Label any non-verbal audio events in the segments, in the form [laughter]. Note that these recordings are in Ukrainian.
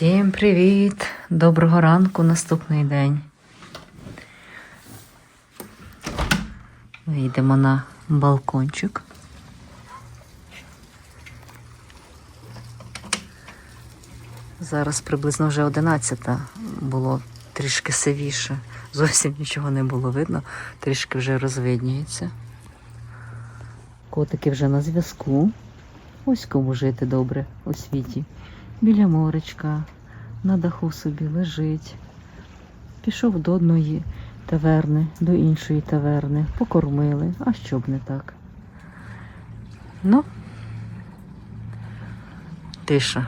Всім привіт! Доброго ранку, наступний день. Вийдемо на балкончик. Зараз приблизно вже 11 було трішки сивіше. Зовсім нічого не було видно, трішки вже розвиднюється. Котики вже на зв'язку. Ось кому жити добре у світі. Біля моречка, на даху собі лежить. Пішов до одної таверни, до іншої таверни, покормили, а що б не так. Ну, тиша.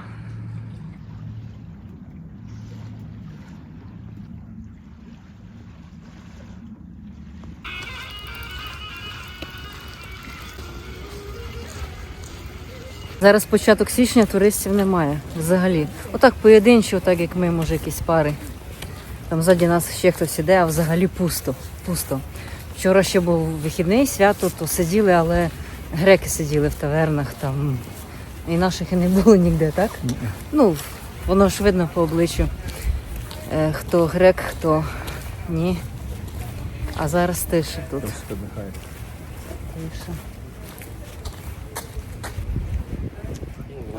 Зараз початок січня туристів немає взагалі. Отак поєдинчі, отак як ми, може, якісь пари. Там ззаді нас ще хтось іде, а взагалі пусто. пусто. Вчора ще був вихідний свято, то сиділи, але греки сиділи в тавернах там. І наших і не було ніде, так? Ні. Ну, воно ж видно по обличчю, е, хто грек, хто ні. А зараз тиша тут. Тише.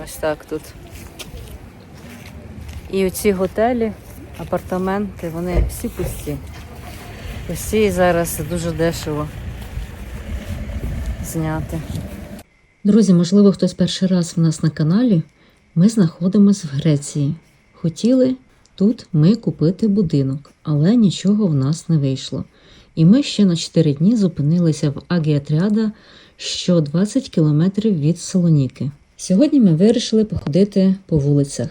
Ось так тут. І оці готелі, апартаменти, вони всі пусті. Пусті і зараз дуже дешево зняти. Друзі, можливо, хтось перший раз в нас на каналі. Ми знаходимося в Греції. Хотіли тут ми купити будинок, але нічого в нас не вийшло. І ми ще на 4 дні зупинилися в Агіатріада, що 20 кілометрів від Солоніки. Сьогодні ми вирішили походити по вулицях.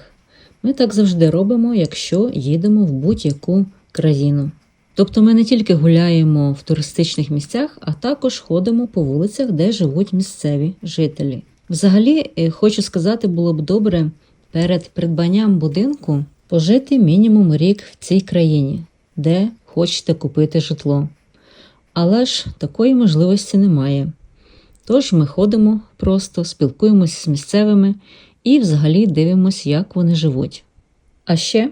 Ми так завжди робимо, якщо їдемо в будь-яку країну. Тобто ми не тільки гуляємо в туристичних місцях, а також ходимо по вулицях, де живуть місцеві жителі. Взагалі, е, хочу сказати, було б добре перед придбанням будинку пожити мінімум рік в цій країні, де хочете купити житло. Але ж такої можливості немає. Тож ми ходимо просто, спілкуємося з місцевими і взагалі дивимося, як вони живуть. А ще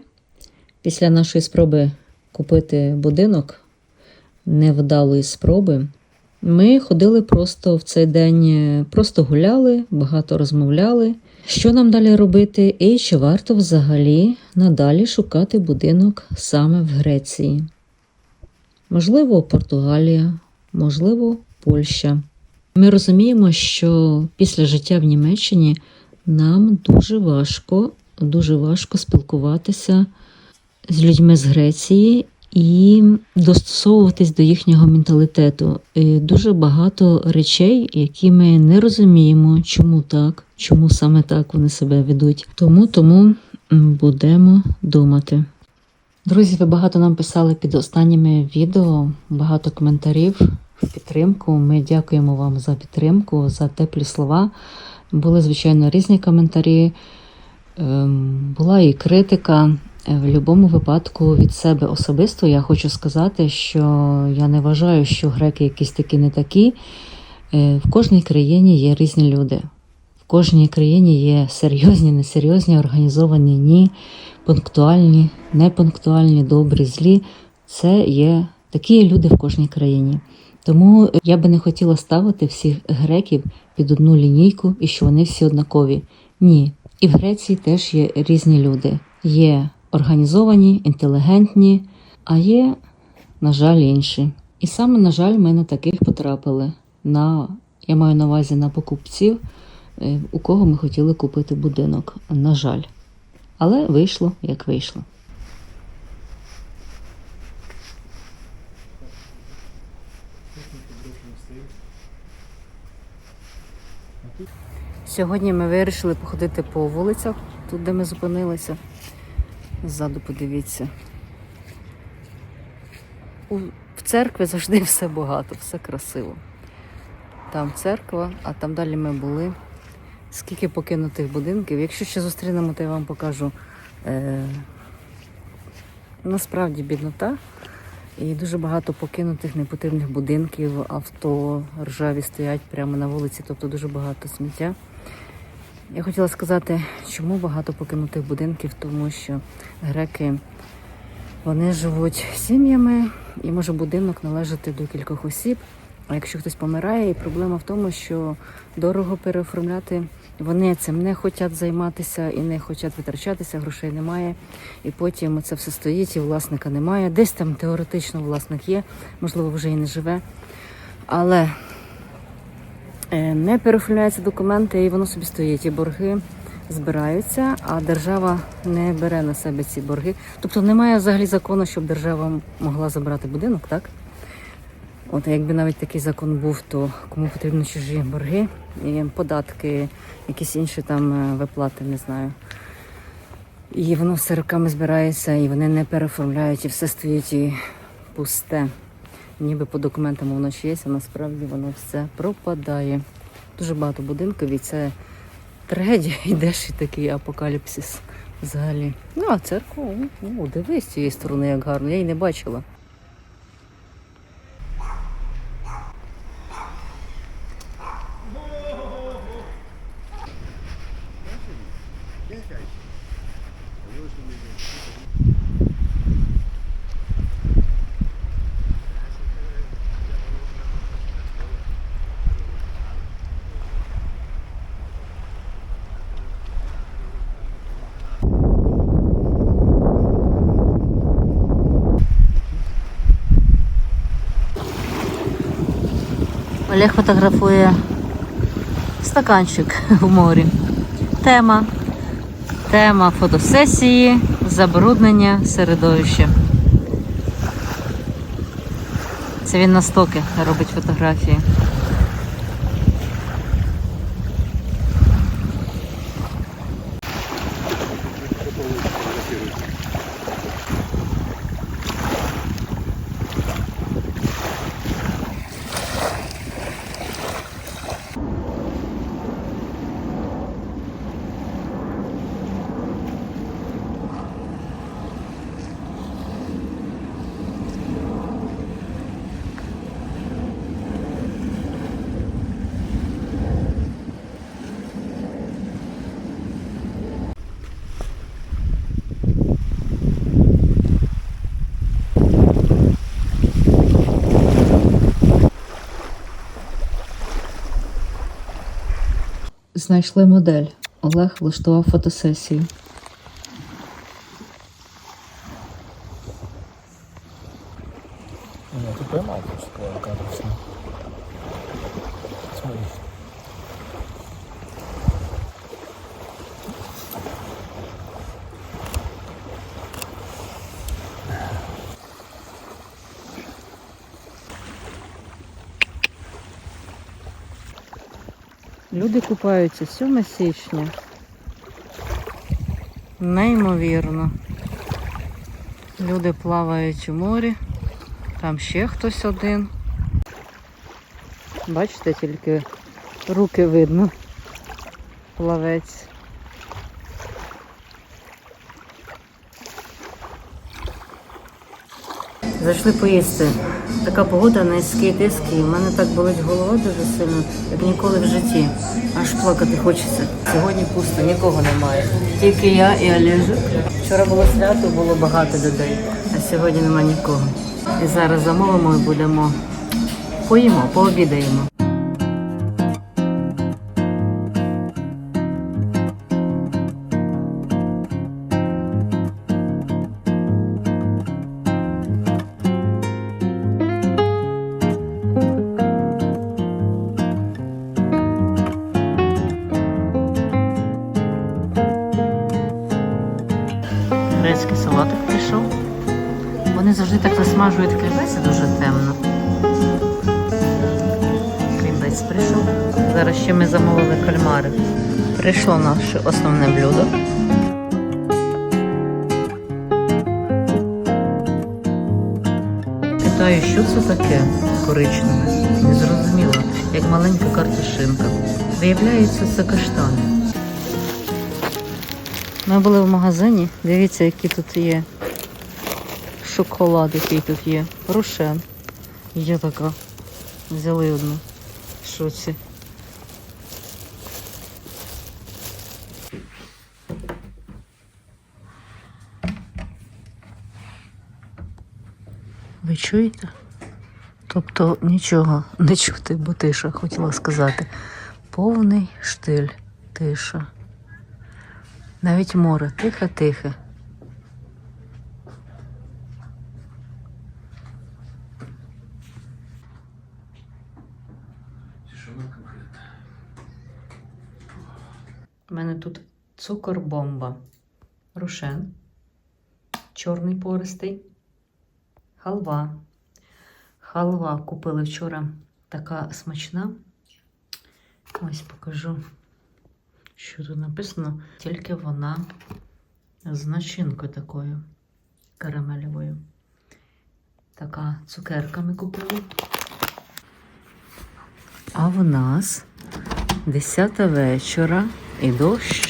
після нашої спроби купити будинок, невдалої спроби, ми ходили просто в цей день, е, просто гуляли, багато розмовляли. Що нам далі робити, і чи варто взагалі надалі шукати будинок саме в Греції? Можливо, Португалія, можливо, Польща. Ми розуміємо, що після життя в Німеччині нам дуже важко, дуже важко спілкуватися з людьми з Греції і достосовуватись до їхнього менталітету. І дуже багато речей, які ми не розуміємо, чому так, чому саме так вони себе ведуть. Тому тому будемо думати. Друзі, ви багато нам писали під останніми відео, багато коментарів підтримку. Ми дякуємо вам за підтримку, за теплі слова. Були, звичайно, різні коментарі. Ем, Була і критика. Е, В будь-якому випадку від себе особисто я хочу сказати, що я не вважаю, що греки якісь такі не такі. Е, В кожній країні є різні люди. В кожній країні є серйозні, несерйозні, організовані, ні, пунктуальні, непунктуальні, добрі, злі. Це є такі люди в кожній країні. Тому я би не хотіла ставити всіх греків під одну лінійку і що вони всі однакові. Ні. І в Греції теж є різні люди. Є організовані, інтелігентні, а є, на жаль, інші. І саме, на жаль, ми на таких потрапили. На, я маю на увазі на покупців, е, у кого ми хотіли купити будинок. На жаль. Але вийшло, як вийшло. Сьогодні ми вирішили походити по вулицях, тут, де ми зупинилися. Ззаду подивіться. У, в церкві завжди все багато, все красиво. Там церква, а там далі ми були. Скільки покинутих будинків. Якщо ще зустрінемо, то я вам покажу. Е, насправді біднота. І дуже багато покинутих непотрібних будинків, авто ржаві стоять прямо на вулиці, тобто дуже багато сміття. Я хотіла сказати, чому багато покинутих будинків, тому що греки вони живуть сім'ями і може будинок належати до кількох осіб. А якщо хтось помирає, і проблема в тому, що дорого переоформляти, вони цим не хочуть займатися і не хочуть витрачатися, грошей немає. І потім це все стоїть, і власника немає. Десь там теоретично власник є, можливо, вже і не живе. Але е, не переоформляються документи, і воно собі стоїть. І борги збираються, а держава не бере на себе ці борги. Тобто немає взагалі закону, щоб держава могла забрати будинок, так? От якби навіть такий закон був, то кому потрібні чужі борги, і податки, якісь інші там е, виплати, не знаю. І воно все роками збирається, і вони не переоформляють, і все стоїть і пусте. Ніби по документам воно ще є, а насправді воно все пропадає. Дуже багато будинків, і це трагедія, [laughs] йдеш і такий апокаліпсис взагалі. Ну, а церкву, ну, дивись з цієї сторони, як гарно, я її не бачила. Олег фотографує стаканчик [laughs] в морі. Тема. Тема фотосесії забруднення середовища. Це він на стоки робить фотографії. Знайшли модель. Олег влаштував фотосесію. Люди купаються 7 січня. Неймовірно. Люди плавають у морі. Там ще хтось один. Бачите, тільки руки видно. Плавець. Зайшли поїсти. Така погода, низький тиск, і в мене так болить голова дуже сильно, як ніколи в житті. Аж плакати хочеться. Сьогодні пусто, нікого немає. Тільки я і Олежик. Вчора було свято, було багато людей, а сьогодні немає нікого. І зараз замовимо і будемо поїмо, пообідаємо. Так засмажують дуже темно. Хлібець прийшов. Зараз ще ми замовили кальмари. Прийшло наше основне блюдо. Питаю, що це таке коричневе? Незрозуміло, як маленька картошинка. Виявляється, це каштани. Ми були в магазині. Дивіться, які тут є шоколад, який тут є. Рошен. Є така. Взяли одну. Що це? Ви чуєте? Тобто нічого не чути, бо тиша, хотіла сказати. Повний штиль, тиша. Навіть море тихе-тихе. Цукор-бомба. Рушен. Чорний пористий. Халва. Халва купили вчора така смачна. Ось покажу, що тут написано. Тільки вона з начинкою такою карамелевою. Така цукерка ми купили. А в нас 10 вечора і дощ.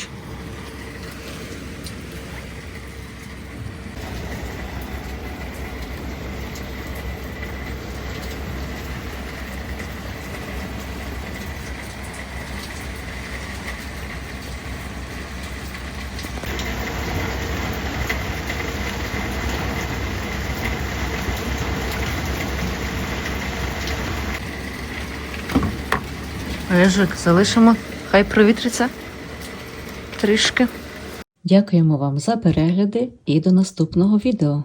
Режик залишимо, хай провітриться трішки. Дякуємо вам за перегляди і до наступного відео.